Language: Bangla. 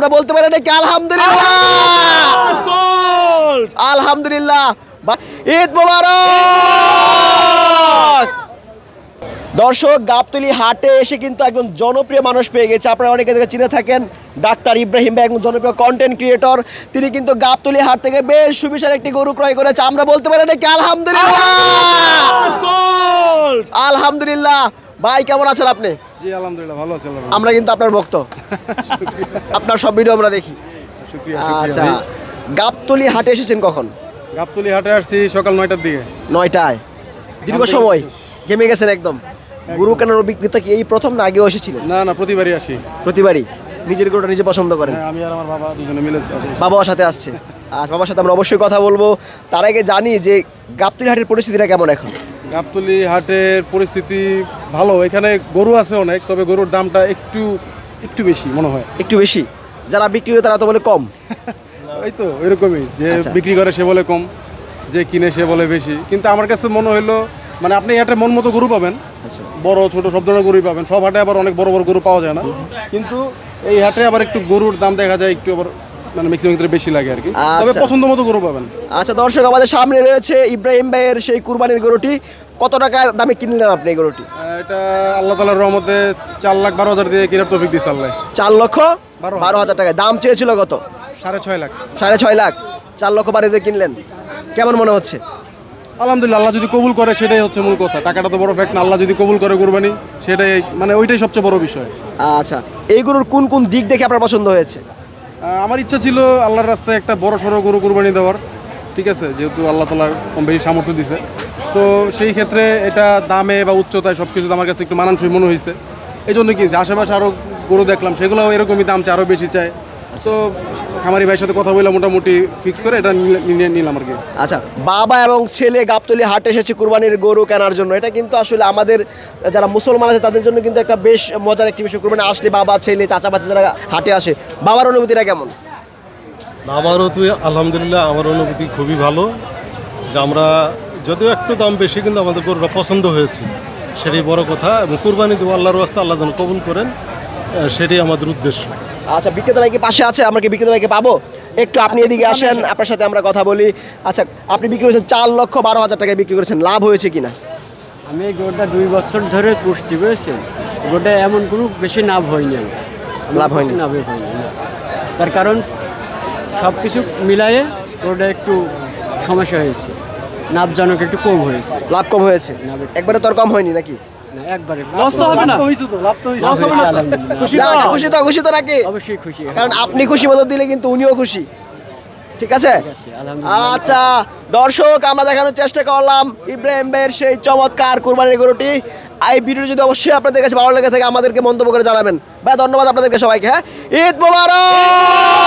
আমরা বলতে পারি নাকি আলহামদুলিল্লাহ? আলহামদুলিল্লাহ। ঈদ মোবারক! দর্শক গাবতলি হাটে এসে কিন্তু একজন জনপ্রিয় মানুষ পেয়ে গেছে। আপনারা অনেকে থেকে চিনে থাকেন ডাক্তার ইব্রাহিম ভাই একজন জনপ্রিয় কন্টেন্ট ক্রিয়েটর তিনি কিন্তু গাবতলি হাট থেকে বেশ সুবিশাল একটি গরু ক্রয় করেছে। আমরা বলতে পারি নাকি আলহামদুলিল্লাহ? আলহামদুলিল্লাহ। ভাই কেমন আছেন আপনি? জি আলহামদুলিল্লাহ ভালো আছে আমরা কিন্তু আপনার ভক্ত। আপনার সব ভিডিও আমরা দেখি। আচ্ছা গাবতলি হাটে এসেছেন কখন? গাবতলি হাটে আসছি সকাল নয়টার দিকে। নয়টায়। দীর্ঘ সময় ঘেমে গেছেন একদম। গুরু কেনার অভিজ্ঞতা কি এই প্রথম না আগেও এসেছিলেন না না প্রতিবারই আসি। প্রতিবারই। নিজের গরুটা নিজে পছন্দ করেন? হ্যাঁ, আমি আর আমার বাবা দুজনে মিলে আসি। বাবার সাথে আসছে। আর বাবার সাথে আমরা অবশ্যই কথা বলব। তার আগে জানি যে গাবতলি হাটের পরিস্থিতিটা কেমন এখন? গাবতলি হাটের পরিস্থিতি ভালো এখানে গরু আছে অনেক তবে গরুর দামটা একটু একটু বেশি মনে হয়। একটু বেশি? যারা বিক্রি করে তারা তো বলে কম। ওই তো এরকমই যে আচ্ছা। বিক্রি করে সে বলে কম যে কিনে সে বলে বেশি। কিন্তু আমার কাছে মনে হইল মানে আপনি এই হাটে মন মতো গরু পাবেন আচ্ছা। বড় ছোট সব ধরনের গরুই পাবেন। সব হাটে আবার অনেক বড় বড় গরু পাওয়া যায় না। কিন্তু এই হাটে আবার একটু গরুর দাম দেখা যায় একটু আবার মানে ম্যাক্সিমাম ক্ষেত্রে বেশি লাগে আর কি। তবে আচ্ছা। পছন্দ মতো গরু পাবেন। আচ্ছা দর্শক আমাদের সামনে রয়েছে ইব্রাহিম ভাইয়ের সেই কুরবানির গরুটি। কত টাকা দামে কিনলেন আপনি এই গরুটি? এটা আল্লাহ তালার রহমতে চার লাখ বারো হাজার দিয়ে কেনার তৌফিক দিচ্ছে আল্লাহ। চার লক্ষ বারো হাজার। বারো টাকা দাম চেয়েছিল কত? সাড়ে ছয় লাখ। সাড়ে ছয় লাখ। চার লক্ষ বাড়ি দিয়ে কিনলেন। কেমন মনে হচ্ছে? আলহামদুলিল্লাহ আল্লাহ যদি কবুল করে সেটাই হচ্ছে মূল কথা। টাকাটা তো বড় ফ্যাক্ট না আল্লাহ যদি কবুল করে কুরবানি সেটাই মানে ওইটাই সবচেয়ে বড় বিষয়। আচ্ছা এই গরুর কোন কোন দিক দেখে আপনার পছন্দ হয়েছে? আমার ইচ্ছা ছিল আল্লাহর রাস্তায় একটা বড় সড়ো গরু কুরবানি দেওয়ার, ঠিক আছে? যেহেতু আল্লাহ তালা কম বেশি সামর্থ্য দিছে। তো সেই ক্ষেত্রে এটা দামে বা উচ্চতায় সব কিছু আমার কাছে একটু মানানসই মনে হয়েছে এই জন্য কি আশেপাশে আরও গরু দেখলাম, সেগুলোও এরকমই দাম আরও বেশি চায়। তো খামারি ভাইয়ের সাথে কথা বলে মোটামুটি ফিক্স করে এটা নিলাম আর কি। আচ্ছা বাবা এবং ছেলে গাবতলি হাট এসেছে কুরবানির গরু কেনার জন্য। এটা কিন্তু আসলে আমাদের যারা মুসলমান আছে তাদের জন্য কিন্তু একটা বেশ মজার একটি বিষয়। কুরবানি আসলে বাবা ছেলে চাচা বাচ্চা যারা হাটে আসে বাবার অনুভূতিটা কেমন? আমারও তুই আলহামদুলিল্লাহ আমার অনুভূতি খুবই ভালো। যে আমরা যদিও একটু দাম বেশি কিন্তু আমাদের গরুটা পছন্দ হয়েছে। সেটাই বড় কথা। এবং কুরবানি দেবো আল্লাহর রাস্তা আল্লাহ যেন কবুল করেন সেটাই আমাদের উদ্দেশ্য। আচ্ছা বিক্রেতা ভাইকে পাশে আছে? আমরা কি বিক্রেতা ভাইকে পাবো? একটু আপনি এদিকে আসেন আপনার সাথে আমরা কথা বলি। আচ্ছা আপনি বিক্রি করেছেন চার লক্ষ বারো হাজার টাকায় বিক্রি করেছেন। লাভ হয়েছে কিনা? আমি এই গরুটা দুই বছর ধরে পুষছি বুঝেছেন? গরুটা এমন কোনো বেশি লাভ হয়নি লাভ হয়নি? লাভ হয়নি তার কারণ সব কিছু মিলায়ে গরুটা একটু সমস্যা হয়েছে। লাভজনক একটু কম হয়েছে। লাভ কম হয়েছে। একবারে তো আর কম হয়নি নাকি? না একবারে লস তো হবে না। হয়েছে তো লাভ তো হয়েছে। লাভ হয়েছে, আলহামদুলিল্লাহ। যাক, খুশি তো খুশি তো নাকি? অবশ্যই খুশি। কারণ আপনি খুশি মতো দিলে কিন্তু উনিও খুশি। ঠিক আছে? ঠিক আছে, আলহামদুলিল্লাহ। আচ্ছা দর্শক আমরা দেখানোর চেষ্টা করলাম ইব্রাহিম ভাইয়ের সেই চমৎকার কুরবানির গরুটি। এই ভিডিও যদি অবশ্যই আপনাদের কাছে ভালো লেগে থাকে আমাদেরকে মন্তব্য করে জানাবেন। ভাই ধন্যবাদ আপনাদেরকে সবাইকে হ্যাঁ? ঈদ মোবারক!